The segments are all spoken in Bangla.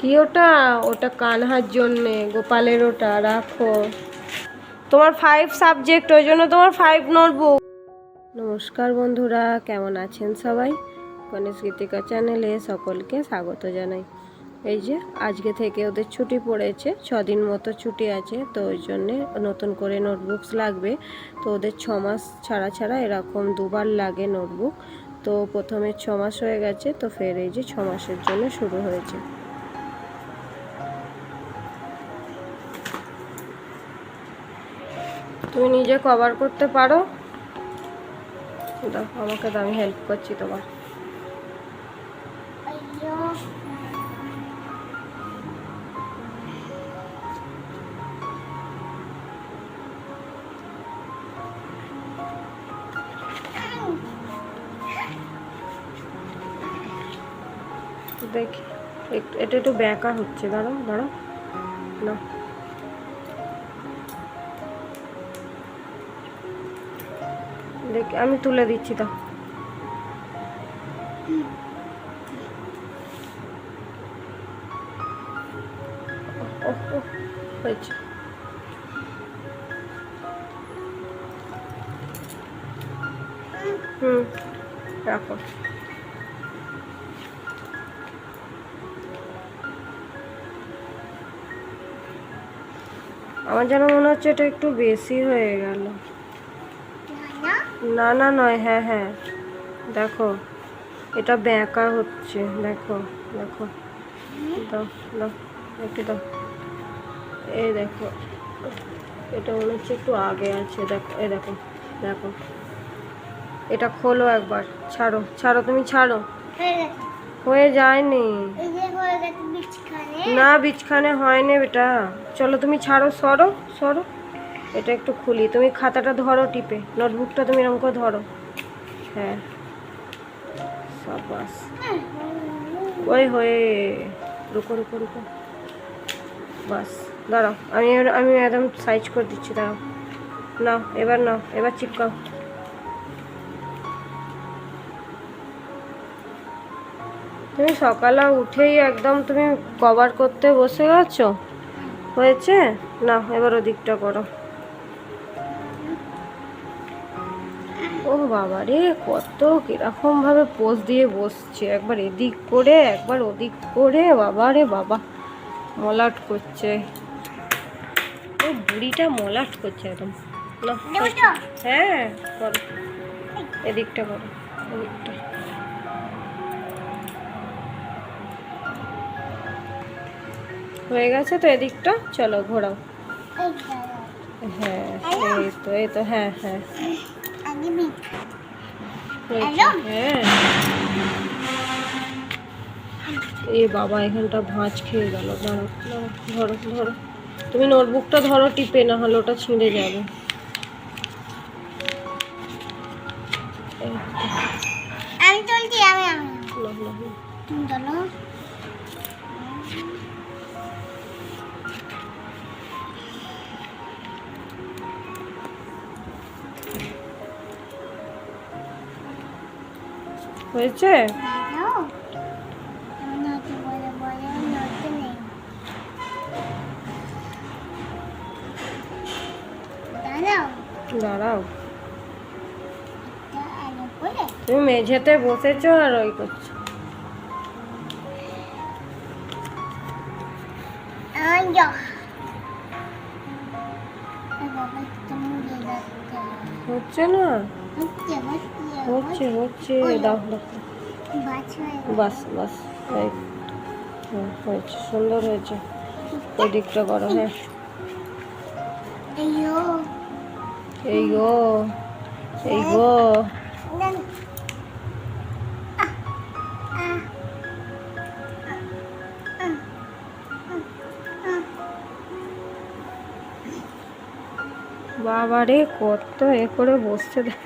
কি ওটা? ওটা কানহার জন্যে, গোপালের ওটা, রাখো। তোমার ফাইভ সাবজেক্ট ওই জন্য তোমার ফাইভ নোটবুক নমস্কার বন্ধুরা, কেমন আছেন সবাই? গণেশ গীতিকা চ্যানেলে সকলকে স্বাগত জানাই। এই যে, আজকে থেকে ওদের ছুটি পড়েছে, ছদিন মতো ছুটি আছে, তো ওই জন্যে নতুন করে নোটবুকস লাগবে। তো ওদের ছ মাস ছাড়া ছাড়া এরকম দুবার লাগে নোটবুক তো প্রথমে ছ মাস হয়ে গেছে, তো ফের এই যে ছ মাসের জন্য শুরু হয়েছে। তুমি নিজে কভার করতে পারো। দেখো, আমাকে তো আমি হেল্প করছি তোমার। দেখি। এটা একটু ব্যাকা হচ্ছে দাঁড়াও দাঁড়াও না। দেখ, আমি তুলে দিচ্ছি তো। হয়েছে। হুম, রাখো। আমার যেন মনে হচ্ছে এটা একটু বেশি হয়ে গেল। না না নয় হ্যাঁ হ্যাঁ। দেখো, এটা ব্যাঁকা হচ্ছে, দেখো দেখো। দাও দাও, একটু দাও। এই দেখো, এটা মনে হচ্ছে একটু আগে আছে, দেখো, এই দেখো দেখো। এটা খোলো একবার, ছাড়ো ছাড়ো, তুমি ছাড়ো। হয়ে যায়নি। বিছখানে না বীজখানে হয়নি বেটা। চলো তুমি ছাড়ো সরো সরো। এটা একটু খুলি। তুমি খাতাটা ধরো টিপে। নোটবুকটা তুমি এরকম করে ধরো। হ্যাঁ। সাবাস। ওই হয়ে। রুকো রুকো রুকো। বাস দাঁড়াও। আমি আমি একদম সাইজ করে দিচ্ছি দাঁড়াও। নাও এবার নাও। এবার চিপকাও তুমি সকালে উঠেই একদম তুমি কভার করতে বসে গেছো হয়েছে? না এবার ওদিকটা করো। ও বাবা রে কত কীরকম ভাবে পোজ দিয়ে বসছে। একবার এদিক করে একবার ওদিক করে বাবা রে বাবা মলাট করছে। ও বুড়িটা মলাট করছে একদম। হ্যাঁ করো। এদিকটা করো এদিকটা। হয়ে গেছে তো এদিকটা চলো ঘোরাও। হ্যাঁ এই তো এই তো হ্যাঁ হ্যাঁ? হ্যাঁ। এ বাবা এখানটা ভাঁজ খেয়ে গেল। দাঁড়ো ধরো ধরো। তুমি নোটবুকটা ধরো টিপে না হলে ওটা ছিঁড়ে যাবে। আমি চলছি আমি। তুমি আগে করে তুমি মেঝেতে বসেছো আর ওই করছ। হচ্ছে না? হচ্ছে হচ্ছে দাও বাস বাস হয়েছে সুন্দর হয়েছে। ওই দিকটা করো হ্যাঁ। এই গো এই গো দেন আহ আহ বাবা রে কত এ করে বসতে দেয়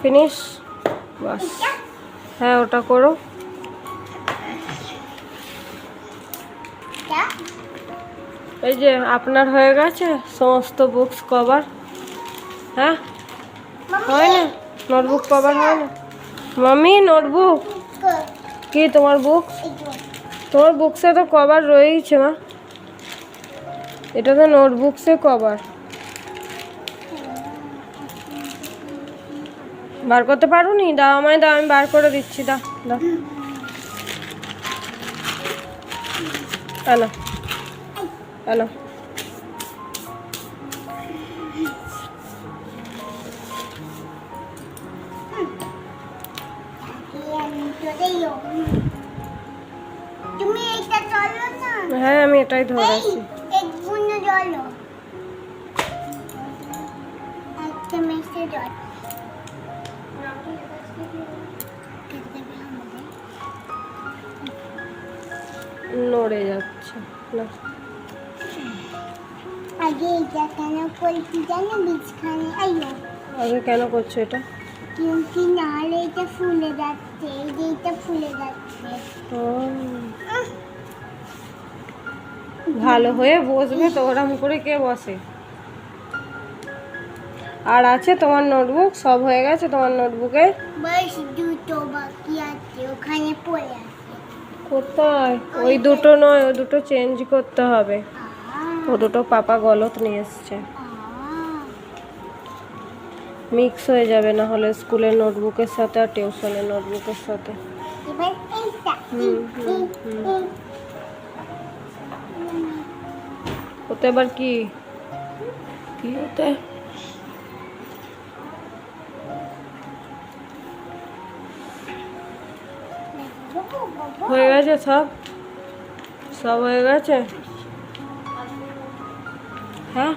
ফিনিশ বাস। হ্যাঁ ওটা করো। এই যে আপনার হয়ে গেছে? সমস্ত বুকস কভার হ্যাঁ? হয় না? নোটবুক কভার হয় না? মামি নোটবুক কি তোমার যে তোমার বুকসে তো কভার রয়েইছে মা এটা তো নোটবুকসে কভার বার করতে পারো নি দাও আমায় দাও আমি বার করে দিচ্ছি দাও দাও। এলো এলো তুমি এটা চলো না হ্যাঁ আমি এটাই একটা মেসে জল। নড়ে যাচ্ছে। না আগে এটা কেন করছি জানো বীজখানে? আইয়ো। আগে কেন করছ এটা? কিন্তু নাহলে এটা ফুলে যাচ্ছে এই যে এটা ফুলে যাচ্ছে। ও, ভালো হয়ে বসবে তো ওরম করে কে বসে? আর আছে তোমার নোটবুক? সব হয়ে গেছে তোমার নোটবুকে? বাস দুটো বাকি আছে ওখানে পড়ে আছে। কোথায় ওই দুটো নয় ওই দুটো চেঞ্জ করতে হবে। ও দুটো পাপা গলত নিয়ে এসছে। মিক্স হয়ে যাবে, না হলে স্কুলের নোটবুকের সাথে আর টিউশনের নোটবুকের সাথে। এবার। ওতে আবার কি? কি ওতে? হয়ে গেছে সব? সব হয়ে গেছে? হ্যাঁ?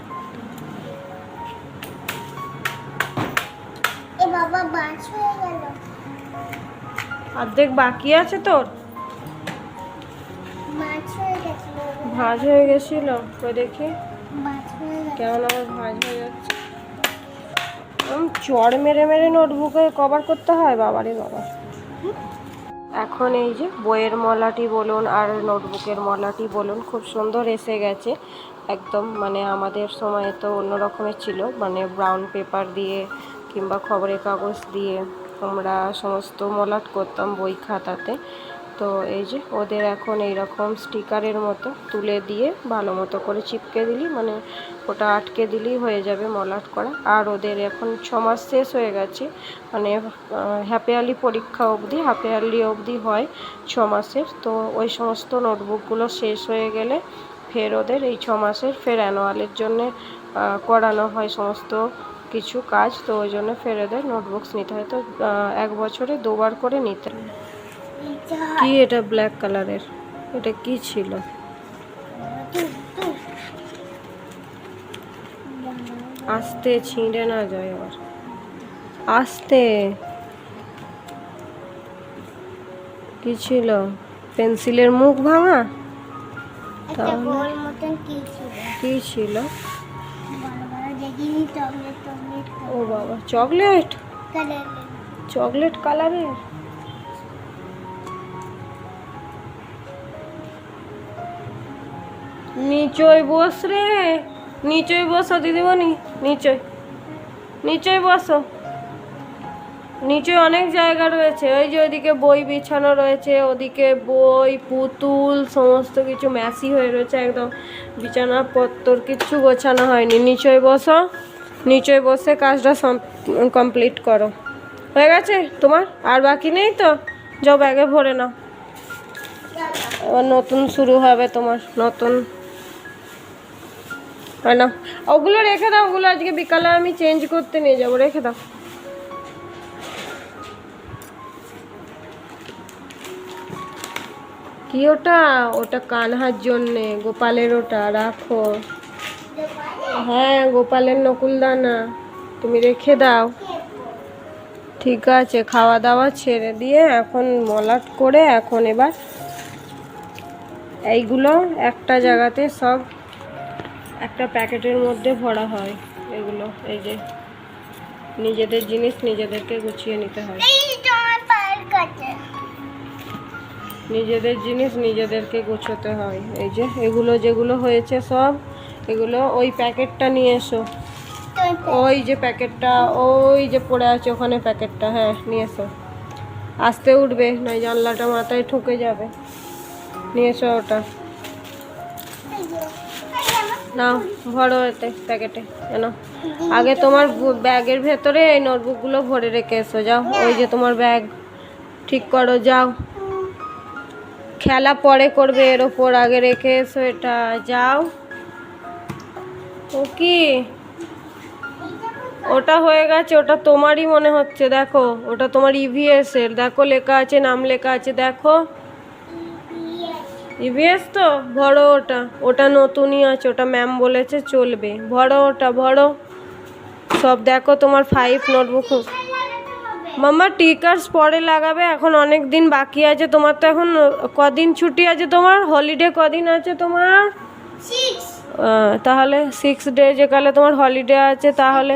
অর্ধেক বাকি আছে তোর? ভাঁজ হয়ে গেছিল ওই দেখি। কেমন আবার ভাঁজ হয়ে যাচ্ছে? চড় মেরে মেরে নোটবুকে কভার করতে হয়? বাবারে বাবা। এখন এই যে বইয়ের মলাটি বলুন আর নোটবুকের মলাটি বলুন, খুব সুন্দর এসে গেছে। একদম মানে আমাদের সময় তো অন্য রকমের ছিল মানে ব্রাউন পেপার দিয়ে কিংবা খবরের কাগজ দিয়ে আমরা সমস্ত মলাট করতাম বই খাতাতে। তো এই যে ওদের এখন এই রকম স্টিকারের মতো তুলে দিয়ে ভালো মতো করে চিপকে দিলি মানে ওটা আটকে দিলেই হয়ে যাবে মলাট করা। আর ওদের এখন ছ মাস শেষ হয়ে গেছে মানে হ্যাপিয়ারলি পরীক্ষা অবধি হ্যাপিয়ারলি অবধি হয় ছ মাসের। তো ওই সমস্ত নোটবুকগুলো শেষ হয়ে গেলে ফের ওদের এই ছ মাসের ফের অ্যানুয়ালের জন্যে করানো হয় সমস্ত কিছু কাজ। তো ওই জন্য ফের ওদের নোটবুকস নিতে হয়। তো এক বছরে দুবার করে নিতে কি এটা ব্ল্যাক কালারের এটা কি ছিল? আস্তে ছিঁড়ে না যায় আবার। আস্তে। কি ছিল? পেন্সিলের মুখ ভাঙা? কি ছিল? ও বাবা চকলেট? চকলেট কালারের? নিচয় বস রে। নিচয় বসো, দিদিমণি। নিচয়। নিচয় বসো। নিচে অনেক জায়গা রয়েছে। ওই যে ওইদিকে বই বিছানো রয়েছে, ওদিকে বই, পুতুল, সমস্ত কিছু ম্যাসি হয়ে রয়েছে একদম। বিছানাপত্তর কিচ্ছু গোছানো হয়নি। নিচয় বসো। নিচয় বসে কাজটা কমপ্লিট করো। হয়ে গেছে তোমার? আর বাকি নেই তো? যাও ব্যাগে ভরে নাও। এবার নতুন শুরু হবে তোমার। নতুন হয় না ওগুলো রেখে দাও, ওগুলো আজকে বিকালে আমি চেঞ্জ করতে নিয়ে যাব, রেখে দাও। কি ওটা? ওটা কানহার জন্যে, গোপালের ওটা, রাখো। হ্যাঁ গোপালের নকুলদানা, তুমি রেখে দাও। ঠিক আছে খাওয়া দাওয়া ছেড়ে দিয়ে এখন মলাট করে এখন এবার এইগুলো একটা জায়গাতে সব একটা প্যাকেটের মধ্যে ভরা হয় এগুলো, এই যে নিজেদের জিনিস নিজেদেরকে গুছিয়ে নিতে হয়। নিজেদের জিনিস নিজেদেরকে গুছোতে হয়। এই যে এগুলো যেগুলো হয়েছে সব, এগুলো ওই প্যাকেটটা নিয়ে এসো। ওই যে প্যাকেটটা, ওই যে পড়ে আছে ওখানে প্যাকেটটা হ্যাঁ নিয়ে এসো। আসতে উঠবে, নয় জানলাটা মাথায় ঠুকে যাবে। নিয়ে এসো ওটা। নাও ভরো এতে, প্যাকেটে, কেন? আগে তোমার ব্যাগের ভেতরে এই নোটবুকগুলো ভরে রেখে এসো, যাও। ওই যে তোমার ব্যাগ, ঠিক করো, যাও। খেলা পরে করবে এর ওপর, আগে রেখে এসো এটা, যাও। ও কি? ওটা হয়ে গেছে, ওটা তোমারই মনে হচ্ছে, দেখো। ওটা তোমার ইভিএস এর, দেখো, লেখা আছে, নাম লেখা আছে, দেখো। ইভিএস তো? ভরো ওটা। ওটা নতুনই আছে ওটা ম্যাম বলেছে চলবে। ভরো ওটা ভরো। সব দেখো তোমার ফাইভ নোটবুক মাম্মা টিকার্স পরে লাগাবে এখন অনেক দিন বাকি আছে। তোমার তো এখন কদিন ছুটি আছে তোমার? হলিডে কদিন আছে তোমার? তাহলে সিক্স ডে যেকালে তোমার হলিডে আছে তাহলে?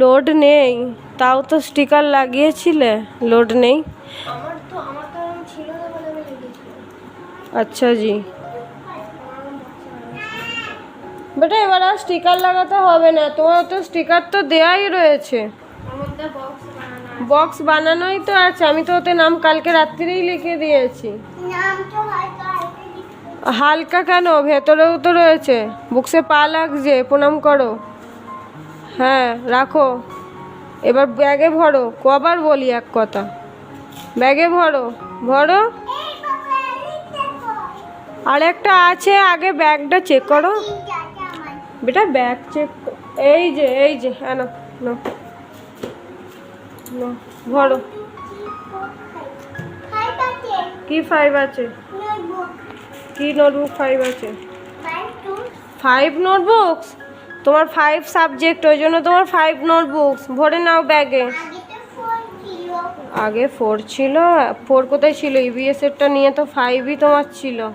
লোড নেই। তাও তো স্টিকার লাগিয়েছিলে লোড নেই। তো আমার তো এরকম ছিল না বলে আমি আচ্ছা জি। বেটা এবার আর স্টিকার লাগাতে হবে না। তোমার তো স্টিকার তো দেয়াই রয়েছে। বক্স বানানোই তো আছে। আমি তো ওতে নাম কালকে রাত্রিরেই লিখে দিয়েছি। হালকা কেন? ভেতরেও তো রয়েছে। বুকসে পা লাগছে। প্রণাম করো। হ্যাঁ রাখো। এবার ব্যাগে ভরো। কবার বলি এক কথা। ব্যাগে ভরো ভরো। আর একটা আছে, আগে ব্যাগটা চেক করো। বেটা, ব্যাগ চেক এই যে এই যে হ্যাঁ না ভরো। কি ফাইভ আছে? কি নোটবুক ফাইভ আছে? ফাইভ নোটবুকস তোমার ফাইভ সাবজেক্ট ওই জন্য তোমার ফাইভ নোটবুকস ভরে নাও ব্যাগে। আগে ফোর ছিল। ফোর কোথায় ছিল? ইভিএস এরটা নিয়ে তো ফাইভই তোমার ছিল।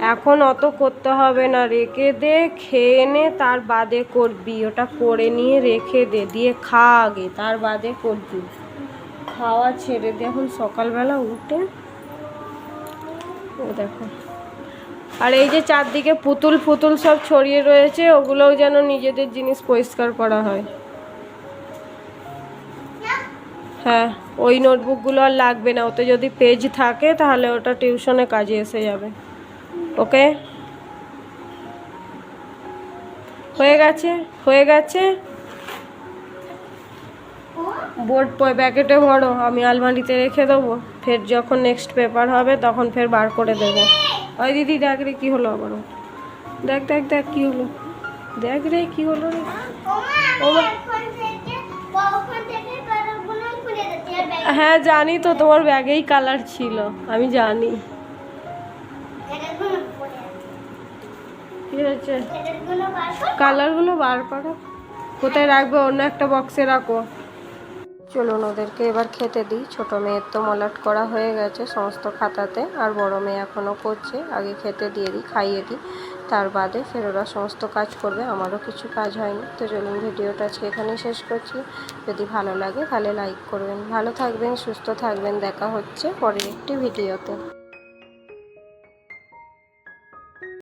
এখন অত করতে হবে না। রেখে দে, খেয়ে নে, তার বাদে করবি। ওটা করে নিয়ে রেখে দে। দিয়ে খা আগে, তার বাদে করবি। খাওয়া ছেড়ে দে। এখন সকালবেলা উঠে ও দেখো। আর এই যে চারদিকে পুতুল ফুতুল সব ছড়িয়ে রয়েছে, ওগুলোও যেন নিজেদের জিনিস পরিষ্কার করা হয়। হ্যাঁ ওই নোটবুকগুলো আর লাগবে না। ওতে যদি পেজ থাকে, তাহলে ওটা টিউশনে কাজে এসে যাবে। ওকে? হয়ে গেছে? হয়ে গেছে? বোর্ড প্যাকেটে ভরো। আমি আলমারিতে রেখে দেবো। ফের যখন নেক্সট পেপার হবে, তখন ফের বার করে দেবো। ওই দিদি, দেখ রে কী হলো আবার দেখ দেখ দেখ কী হলো। দেখ রে কী হলো রে। ওমা হ্যাঁ জানি তো, তোমার ব্যাগেই কালার ছিল, আমি জানি। কি হয়েছে কালারগুলো বার করো। কোথায় রাখবে? অন্য একটা বক্সে রাখো। চলুন, ওদেরকে এবার খেতে দিই। ছোট মেয়ের তো মলাট করা হয়ে গেছে সমস্ত খাতাতে, আর বড় মেয়ে এখনও করছে। আগে খেতে দিয়ে দিই, খাইয়ে দিই। তার বাদে ফের ওরা সমস্ত কাজ করবে, আমারও কিছু কাজ হয়নি। তো চলুন ভিডিওটা আজকে এখানেই শেষ করছি। যদি ভালো লাগে তাহলে লাইক করবেন। ভালো থাকবেন, সুস্থ থাকবেন। দেখা হচ্ছে পরের একটি ভিডিওতে।